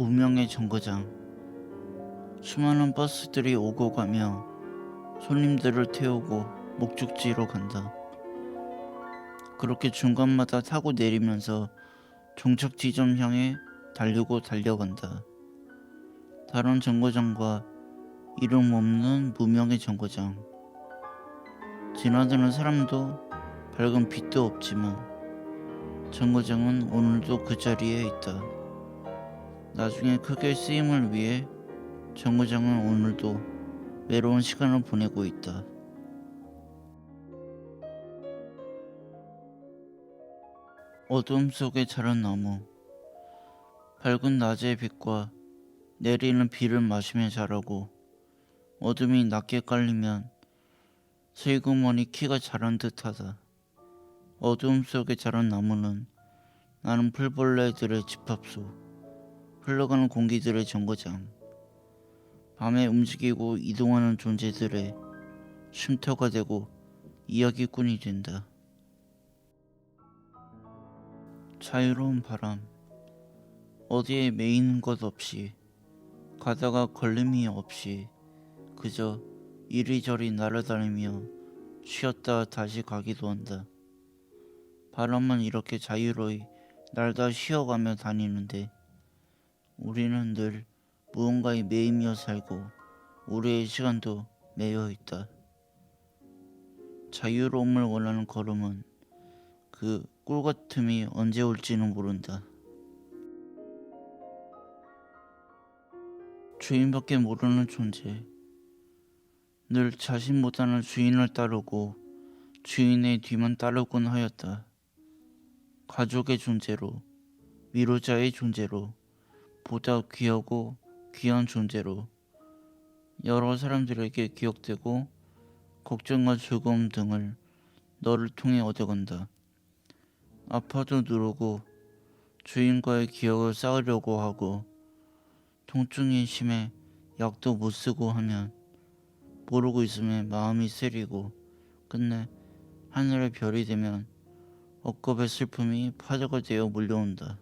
무명의 정거장. 수많은 버스들이 오고 가며 손님들을 태우고 목적지로 간다. 그렇게 중간마다 타고 내리면서 종착 지점 향해 달리고 달려간다. 다른 정거장과 이름 없는 무명의 정거장. 지나드는 사람도 밝은 빛도 없지만 정거장은 오늘도 그 자리에 있다. 나중에 크게 쓰임을 위해 정거장은 오늘도 외로운 시간을 보내고 있다. 어둠 속에 자란 나무. 밝은 낮의 빛과 내리는 비를 마시며 자라고 어둠이 낮게 깔리면 슬그머니 키가 자란 듯하다. 어둠 속에 자란 나무는 나는 풀벌레들의 집합소, 흘러가는 공기들의 정거장, 밤에 움직이고 이동하는 존재들의 쉼터가 되고 이야기꾼이 된다. 자유로운 바람, 어디에 매이는 것 없이, 가다가 걸림이 없이, 그저 이리저리 날아다니며 쉬었다 다시 가기도 한다. 바람은 이렇게 자유로이 날다 쉬어가며 다니는데 우리는 늘 무언가에 매이며 살고 우리의 시간도 매여 있다. 자유로움을 원하는 걸음은 그 꿀같음이 언제 올지는 모른다. 주인밖에 모르는 존재. 늘 자신보다는 주인을 따르고 주인의 뒤만 따르곤 하였다. 가족의 존재로, 위로자의 존재로, 보다 귀하고 귀한 존재로 여러 사람들에게 기억되고 걱정과 즐거움 등을 너를 통해 얻어간다. 아파도 누르고 주인과의 기억을 쌓으려고 하고 통증이 심해 약도 못 쓰고 하면 모르고 있음에 마음이 쓰리고 끝내 하늘의 별이 되면 억겁의 슬픔이 파도가 되어 몰려온다.